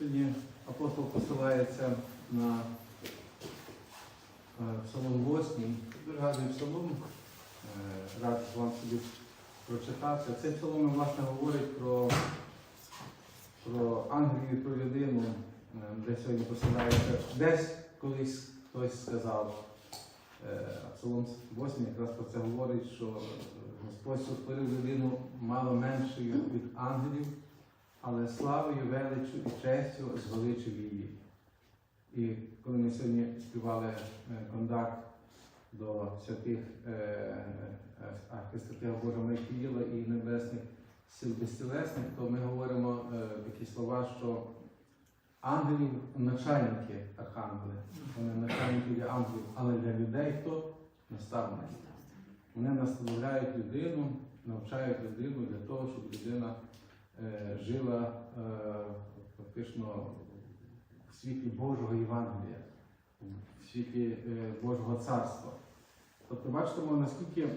Сьогодні апостол посилається на е, Псалом 8. Дуже гарний псалом. Е, Рад вам собі прочитати. Цей псалом власне говорить про, про ангелів і про людину, е, де сьогодні посилається. Десь колись хтось сказав, Псалом 8 якраз про це говорить, що Господь сотворив людину мало меншою від ангелів але славою, величчю і честю звеличив її. І коли ми сьогодні співали е, кондакт до святих е, е, архистратега Божа Микіїла і небесних сил безтілесних, то ми говоримо такі слова, що ангелів начальники архангели, вони начальники для ангелів, але для людей хто наставники. Вони наставляють людину, навчають людину для того, щоб людина жила е, фактично в світлі Божого Євангелія, в світлі е, Божого царства. Тобто бачимо, наскільки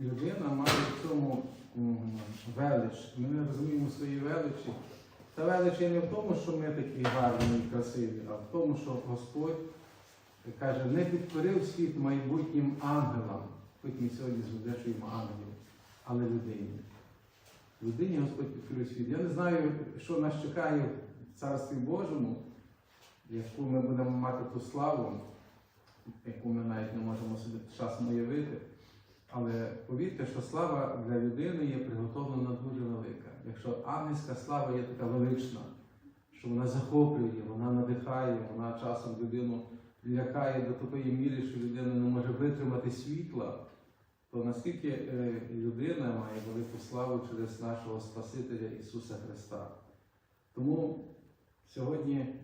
людина має в цьому велич. Ми не розуміємо свої величі. Та велич не в тому, що ми такі гарні і красиві, а в тому, що Господь каже, не підкорив світ майбутнім ангелам, хоч ми сьогодні зведешуємо ангелів, але людині. Людині Господь підкорив світ. Я не знаю, що нас чекає в Царстві Божому, яку ми будемо мати ту славу, яку ми навіть не можемо собі часом уявити. Але повірте, що слава для людини є приготовлена дуже велика. Якщо ангельська слава є така велична, що вона захоплює, вона надихає, вона часом людину лякає до такої міри, що людина не може витримати світла, то наскільки е, людина має велику славу через нашого Спасителя Ісуса Христа. Тому сьогодні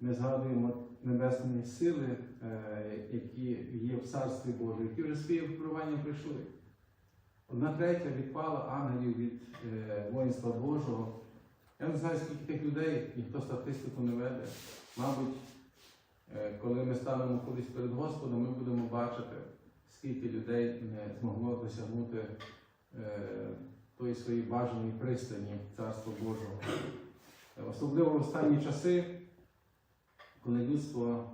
ми згадуємо небесні сили, е, які є в Царстві Божому, які вже своє випробування прийшли. Одна третя відпала ангелів від е, воїнства Божого. Я не знаю, скільки тих людей, ніхто статистику не веде. Мабуть, коли ми станемо колись перед Господом, ми будемо бачити, скільки людей не змогло досягнути е, тої своєї бажаної пристані Царства Божого. Е, Особливо в останні часи, коли людство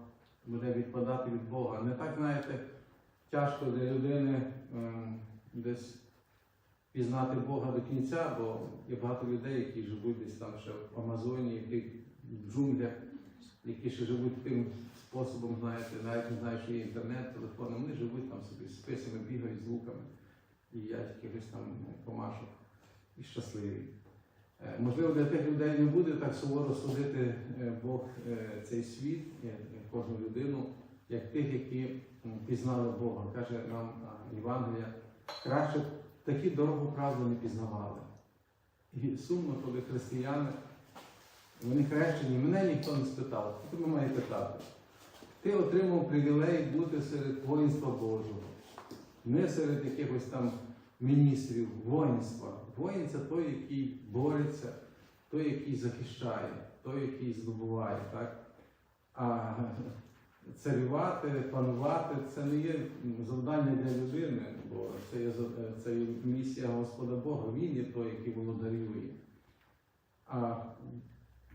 буде відпадати від Бога. Не так, знаєте, тяжко для людини ем, десь пізнати Бога до кінця, бо є багато людей, які живуть десь там ще в Амазоні, які в джунглях, які ще живуть тим способом, знаєте, навіть не знають, що є інтернет, телефон, вони живуть там собі з списами, бігають з луками і їдять якихось там комашок і щасливі. Е, Можливо, для тих людей не буде так суворо судити е, Бог е, цей світ, кожну людину, як тих, які пізнали Бога. Каже нам Євангелія, краще такі дорогу правду не пізнавали. І сумно, коли християни, вони хрещені, мене ніхто не спитав, хто ви має питати. Ти отримав привілей бути серед воїнства Божого, не серед якихось там міністрів, воїнства. Воїн це той, який бореться, той, який захищає, той, який здобуває. Так? А царювати, панувати це не є завдання для людини, бо це є, це є місія Господа Бога. Він є той, який володарює. А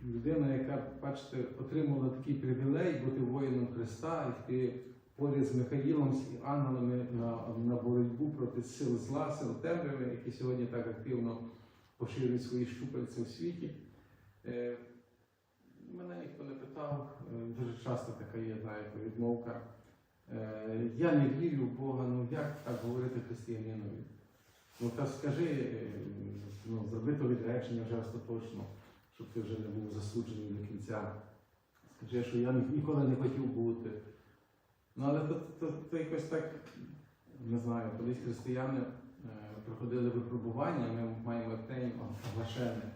людина, яка, бачите, отримала такий привілей бути воїном Христа, йти поряд з Михаїлом, з ангелами на, на боротьбу проти сил зла, сил темряви, які сьогодні так активно поширюють свої щупальці у світі. Е, Мене ніхто не питав, е, дуже часто така є, знаєте, відмовка. Е, Я не вірю в Бога, ну як так говорити християнинові? Ну та скажи, ну, зроби то відречення вже остаточно, щоб ти вже не був засуджений до кінця. Скажи, що я ніколи не хотів бути. Ну, але то, то, то якось так, не знаю, колись християни е, проходили випробування, ми маємо тень оглашене.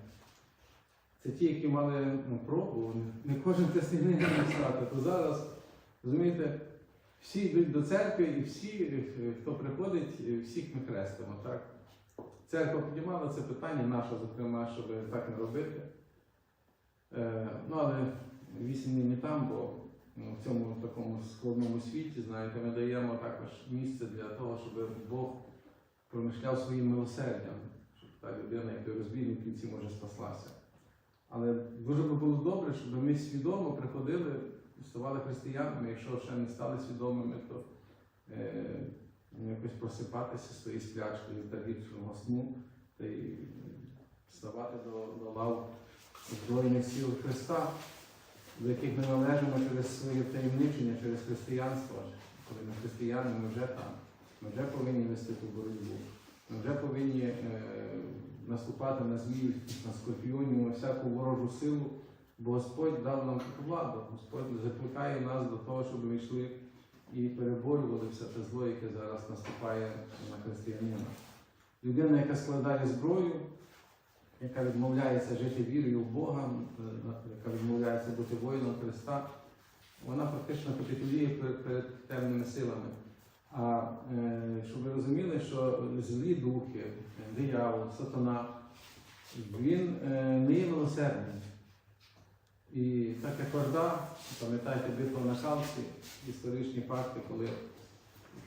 Це ті, які мали ну, пробу, не кожен міг стати. То зараз, розумієте, всі йдуть до церкви і всі, е, хто приходить, е, всіх ми хрестимо. Так? Церква піднімала це питання, наше, зокрема, щоб так не робити. Е, ну, але вісім не там, бо ну, в цьому такому складному світі, знаєте, ми даємо також місце для того, щоб Бог промишляв своїм милосердям, щоб та людина, яка розбійник в кінці може спаслася. Але дуже би було добре, щоб ми свідомо приходили, ставали християнами, якщо ще не стали свідомими, то е, ну, якось просипатися з своєї сплячки від трагічного сну та й вставати до, до лав Збройних сил Христа, до яких ми належимо через своє таємничення, через християнство. Коли ми християни, ми вже там. Ми вже повинні вести ту боротьбу. Ми вже повинні е, наступати на змію, на скорпіонів, на всяку ворожу силу, бо Господь дав нам таку владу. Господь закликає нас до того, щоб ми йшли і переборювали все те зло, яке зараз наступає на християнина. Людина, яка складає зброю, яка відмовляється жити вірою в Бога, е, яка відмовляється бути воїном Христа, вона фактично капітулює перед, темними силами. А е, щоб ви розуміли, що злі духи, диявол, сатана, він е, не є милосердним. І так як Орда, пам'ятаєте, битва на Калці, історичні факти, коли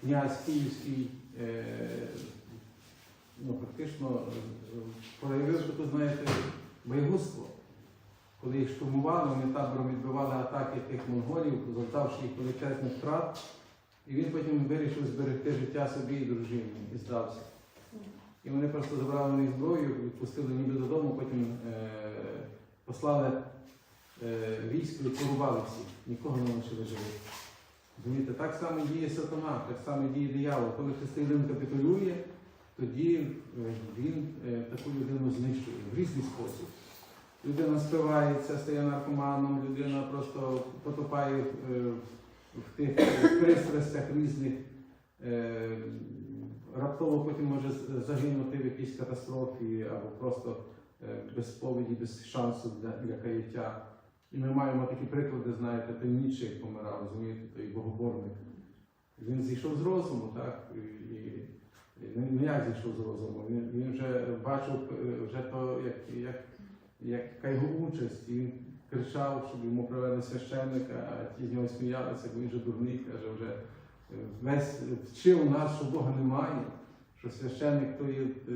князь Київський ну, фактично е, проявив таку, знаєте, боягузтво. Коли їх штурмували, вони табором відбивали атаки тих монголів, завдавши їх величезних втрат. І він потім вирішив зберегти життя собі і дружині і здався. І вони просто забрали в них зброю, відпустили ніби додому, потім е, послали е, військо і порубали всіх, нікого не лишили живих. Розумієте, так само діє сатана, так само діє диявол. Коли християнин капітулює, тоді е, він е, таку людину знищує в різний спосіб. Людина спивається, стає наркоманом, людина просто потопає е, в тих пристрастях різних, раптово потім може загинути в якійсь катастрофі або просто без сповіді, без шансу для, для каяття. І ми маємо такі приклади, знаєте, Ніцше помирав, розумієте, той богоборник. Він зійшов з розуму, так? І ну, як зійшов з розуму? Він, він вже бачив е, вже то, як, як, як, яка його участь, він кричав, щоб йому привели священника, а ті з нього сміялися, бо він вже дурний, каже, вже е, весь вчив нас, що Бога немає, що священник то є, е,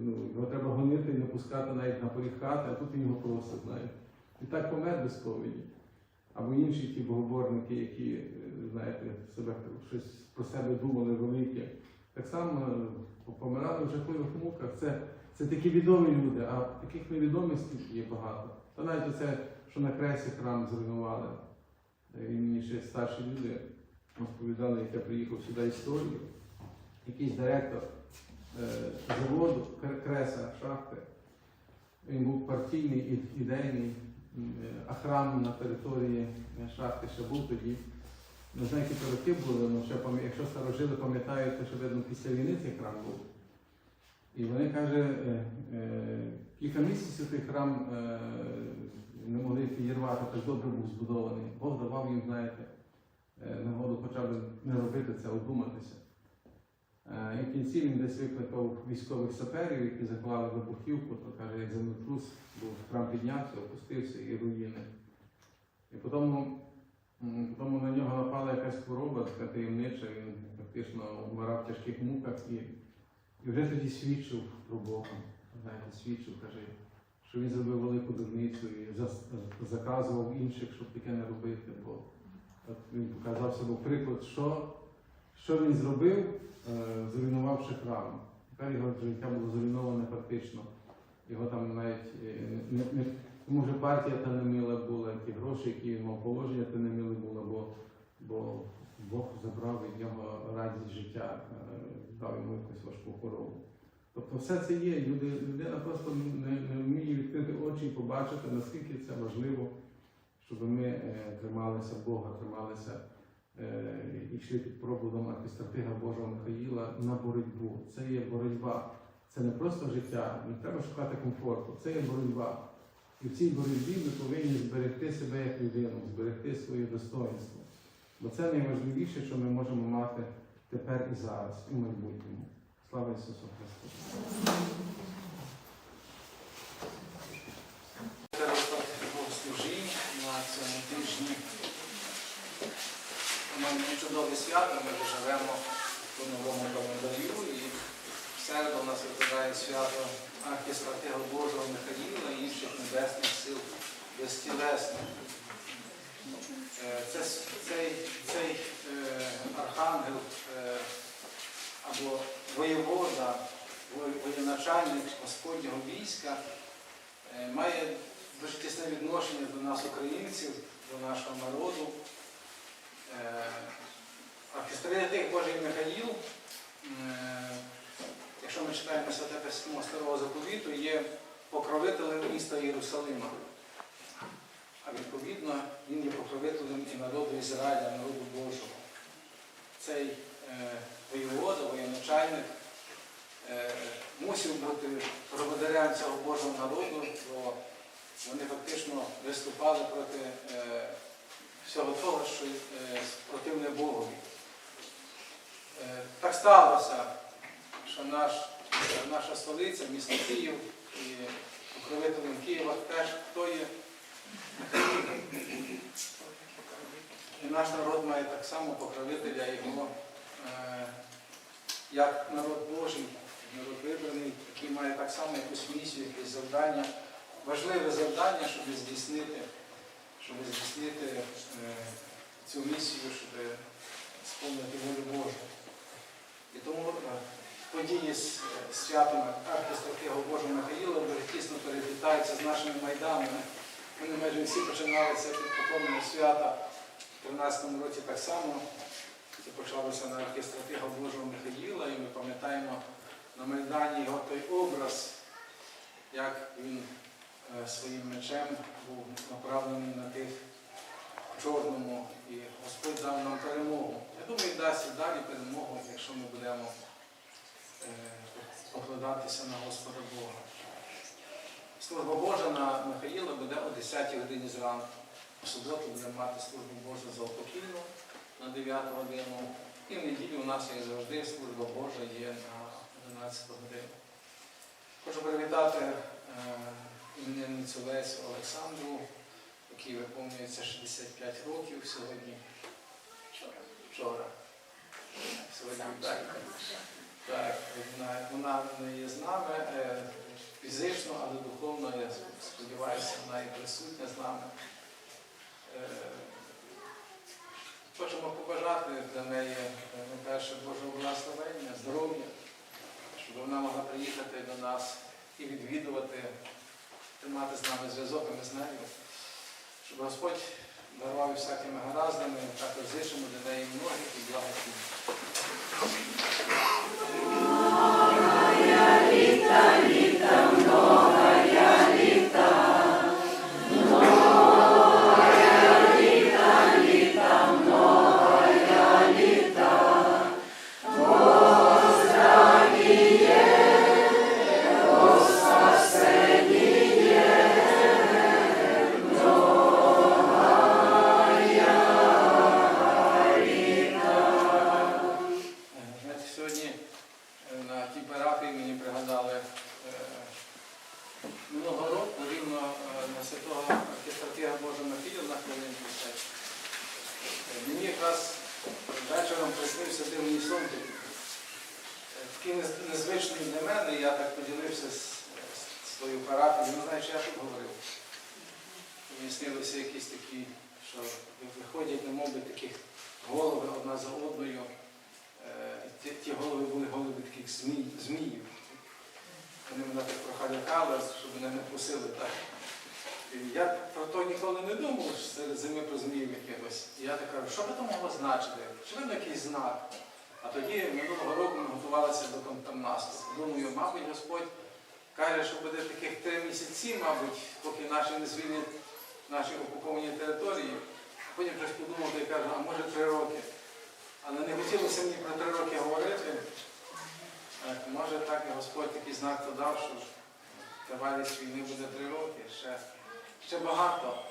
ну, його треба гонити і не пускати навіть на поріг хати, а тут він його просить, знаєте. І так помер без сповіді. Або інші ті богоборники, які, знаєте, себе щось про себе думали велике, так само е, помирали в жахливих муках. Це, це такі відомі люди, а таких невідомих є багато. Та навіть це, що на кресі храм зруйнували. Е, І мені ще старші люди розповідали, як я приїхав сюди історію. Якийсь директор е, заводу, креса, шахти. Він був партійний ідейний, м, е, а храм на території шахти ще був тоді. Не знаю, які то роки були, але ще якщо старожили пам'ятають, то що видно після війни цей храм був. І вони каже, е, е, кілька місяців той храм е, не могли підірвати, так добре був збудований. Бог давав їм, знаєте, нагоду хоча б не робити це, одуматися. І в кінці він десь викликав військових саперів, які заклали вибухівку, то каже, як землетрус, був храм піднявся, опустився і руїни. І потім, потім на нього напала якась хвороба, така таємнича, він фактично вмирав в тяжких муках і, і вже тоді свідчив про Бога. Знаєте, свідчив, каже, що він зробив велику дурницю і заказував інших, щоб таке не робити. Бо от він показав себе приклад, що, що він зробив, е, зруйнувавши храм. Тепер його життя було зруйноване фактично. Його там навіть е, не, не, вже партія та не мила була, ті гроші, які мав положення, та не мили було, бо, бо Бог забрав від нього радість життя, е, дав йому якусь важку хворобу. Тобто все це є. Люди, людина просто не, не вміє відкрити очі і побачити, наскільки це важливо, щоб ми е, трималися Бога, трималися е, і йшли під проводом архістратига Божого Михаїла на боротьбу. Це є боротьба. Це не просто життя, не треба шукати комфорту, це є боротьба. І в цій боротьбі ми повинні зберегти себе як людину, зберегти своє достоинство. Бо це найважливіше, що ми можемо мати тепер і зараз, і в майбутньому. Слава Ісусу Христу! Чудове свято, ми живемо по новому календарю і в середу у нас випадає свято архістратега Божого Михаїла і інших небесних сил безтілесних. Е, Це, цей, цей е, архангел е, або воєвода, воєначальник Господнього війська е, має дуже тісне відношення до нас, українців, до нашого народу. Е, Архістратег Божий Михаїл, е, якщо ми читаємо Святе Письмо Старого Заповіту, є покровителем міста Єрусалима. А відповідно, він є покровителем і народу Ізраїля, народу Божого. Цей е, воєвода, воєначальник е, мусив бути проводарем цього Божого народу, бо вони фактично виступали проти е, всього того, що противне Богові. Так сталося, що наш, наша столиця, місто Київ і покровителем Києва теж хто є і наш народ має так само покровителя його, е, як народ Божий, народ вибраний, який має так само якусь місію, якесь завдання, важливе завдання, щоб здійснити, щоб здійснити е, цю місію, щоб сповнити волю Божу. І тому е, події з е, святом архістратега Божого Михаїла дуже тісно переплітаються з нашими майданами. Вони майже всі починалися під поклонного свята в 13 році так само. Це почалося на архістратига Божого Михаїла, і ми пам'ятаємо на Майдані його той образ, як він е, своїм мечем був направлений на тих в чорному, і Господь дав нам перемогу. Я думаю, дасть і далі перемогу, якщо ми будемо покладатися на Господа Бога. Служба Божа на Михаїла буде о 10 годині зранку. В суботу будемо мати службу Божу за упокійну на 9 годину. І в неділю у нас, як завжди, служба Божа є на 11 годину. Хочу привітати е, іменинницю Лесю Олександру, якій виповнюється 65 років сьогодні. Вчора. Сьогодні так. Так, вона, не є з нами е, фізично, але духовно, я сподіваюся, вона і присутня з нами. Е, Хочемо побажати для неї, е, найперше, Божого благословення, здоров'я, щоб вона могла приїхати до нас і відвідувати, тримати з нами зв'язок і ми з нею, щоб Господь дарував всякими гараздами, також зичимо для неї многих і благословень. Просили так. Я про то ніколи не думав що серед зими про зміїв якихось. Я так кажу, що би то могло значити? Чи видно якийсь знак? А тоді минулого року ми готувалися до контамнасту. Думаю, мабуть, Господь каже, що буде таких три місяці, мабуть, поки наші не звільнять наші окуповані території. Потім щось подумав і кажу, а може три роки. Але не хотілося мені про три роки говорити. Е, Може так і Господь такий знак подав, що тривалість війни буде три роки, ще, ще багато.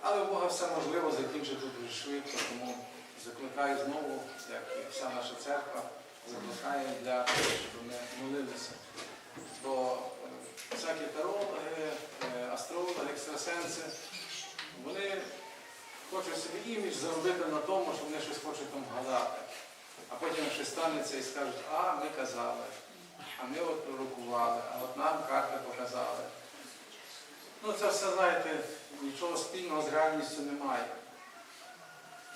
Але у Бога все можливо закінчити дуже швидко, тому закликаю знову, як і вся наша церква, закликає для того, щоб ми молилися. Бо е, всякі тарологи, е, астрологи, екстрасенси, вони хочуть собі імідж заробити на тому, що вони щось хочуть там вгадати. А потім щось станеться і скажуть, а ми казали, а ми от пророкували, а от нам карти показали. Ну це все, знаєте, нічого спільного з реальністю немає.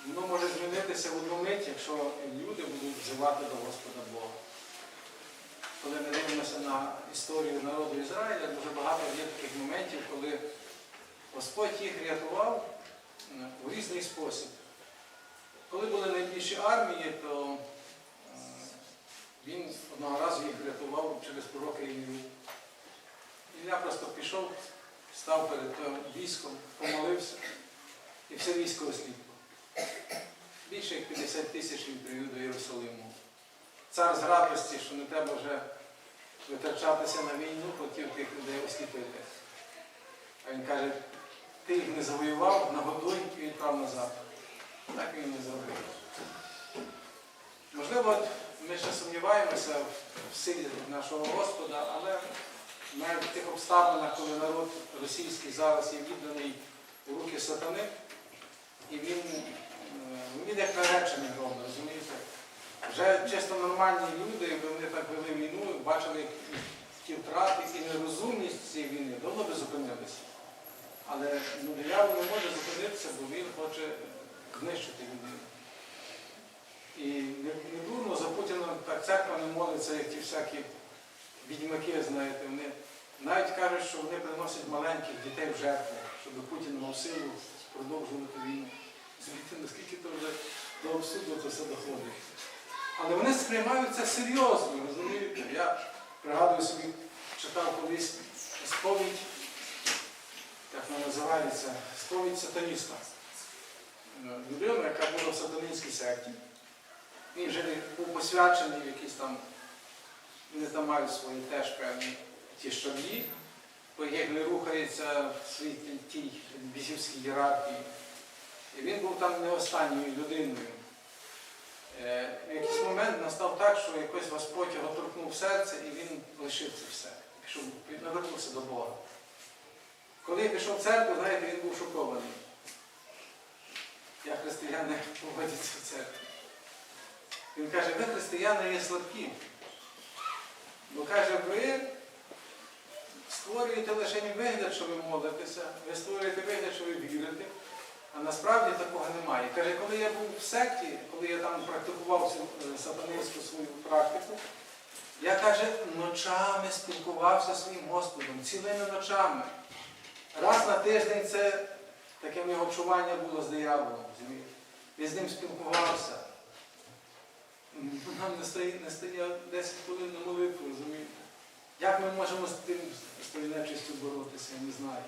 Воно може змінитися в одну мить, якщо люди будуть вживати до Господа Бога. Коли ми дивимося на історію народу Ізраїля, дуже багато є таких моментів, коли Господь їх рятував у різний спосіб. Коли були найбільші армії, то він одного разу їх рятував через пророка Ілью. Ілля просто пішов, став перед військом, помолився, і все військо осліпло. Більше як 50 тисяч він привів до Єрусалиму. Цар з радості, що не треба вже витрачатися на війну, хотів тих людей осліпити. А він каже, ти їх не завоював, нагодуй і відправ назад. Так він не зробив. Можливо, ми ще сумніваємося в силі нашого Господа, але в тих обставинах, коли народ російський зараз є відданий у руки сатани, і він, е, він як наречений робить, розумієте? Вже чисто нормальні люди, якби вони так вели війну, бачили ті втрати і нерозумність цієї війни, давно би зупинилися. Але ну, диявол не може зупинитися, бо він хоче знищити людину. І не, не дурно за Путіна так церква не молиться, як ті всякі відьмаки, знаєте, вони навіть кажуть, що вони приносять маленьких дітей в жертву, щоб Путін мав силу продовжувати війну. Звідти, наскільки то вже до абсурду це все доходить. Але вони сприймають це серйозно, розумієте? Я пригадую собі, читав колись сповідь, як вона називається, сповідь сатаніста. Людина, яка була в сатанинській секті. Він вже був посвячений в якісь там, вони там мають свої теж певні ті шаблі, по яких не рухається в своїй тій- бісівській ієрархії. І він був там не останньою людиною. Е, В якийсь момент настав так, що якось Господь його торкнув серце і він лишив це все. Пішов, навернувся до Бога. Коли я пішов в церкву, знаєте, він був шокований. Як християни поводяться в церкві. Він каже, ви християни є слабкі. Бо каже, ви створюєте лише вигляд, що ви молитеся, ви створюєте вигляд, що ви вірите, а насправді такого немає. Каже, коли я був в секті, коли я там практикував цю е, сатанинську свою практику, я каже, ночами спілкувався зі своїм Господом, цілими ночами. Раз на тиждень це таке нього чування було з дияволом. Я з ним спілкувався. Нам не стає, не стає 10 хвилин на молитву, розумієте? Як ми можемо з тим з тою нечистю боротися, я не знаю.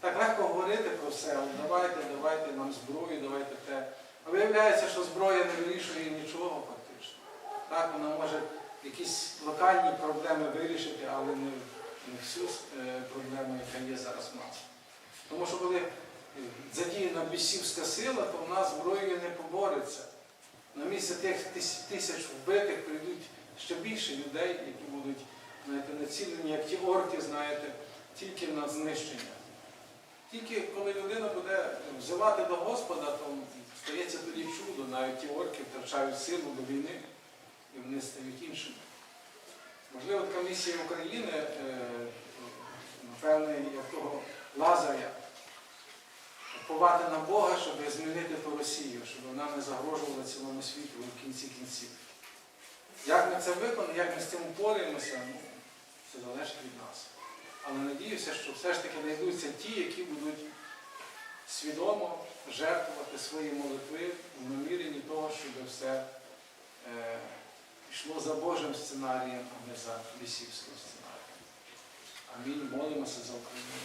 Так легко говорити про все, давайте, давайте нам зброю, давайте те. А виявляється, що зброя не вирішує нічого фактично. Так, вона може якісь локальні проблеми вирішити, але не, не всю е, проблему, яка є зараз в нас. Тому що коли е, задіяна бісівська сила, то в нас зброєю не побореться. На місце тих тисяч вбитих прийдуть ще більше людей, які будуть знаєте, націлені, як ті орки, знаєте, тільки на знищення. Тільки коли людина буде взивати до Господа, то стається тоді чудо, навіть ті орки втрачають силу до війни і вони стають іншими. Можливо, така місія України, е, напевне, як того Лазаря, впливати на Бога, щоб змінити ту Росію, щоб вона не загрожувала цілому світу в кінці кінців. Як ми це виконуємо, як ми з цим упораємося, ну, це залежить від нас. Але надіюся, що все ж таки знайдуться ті, які будуть свідомо жертвувати свої молитви в наміренні того, щоб все е, йшло за Божим сценарієм, а не за лісівським сценарієм. Амінь. Молимося за Україну.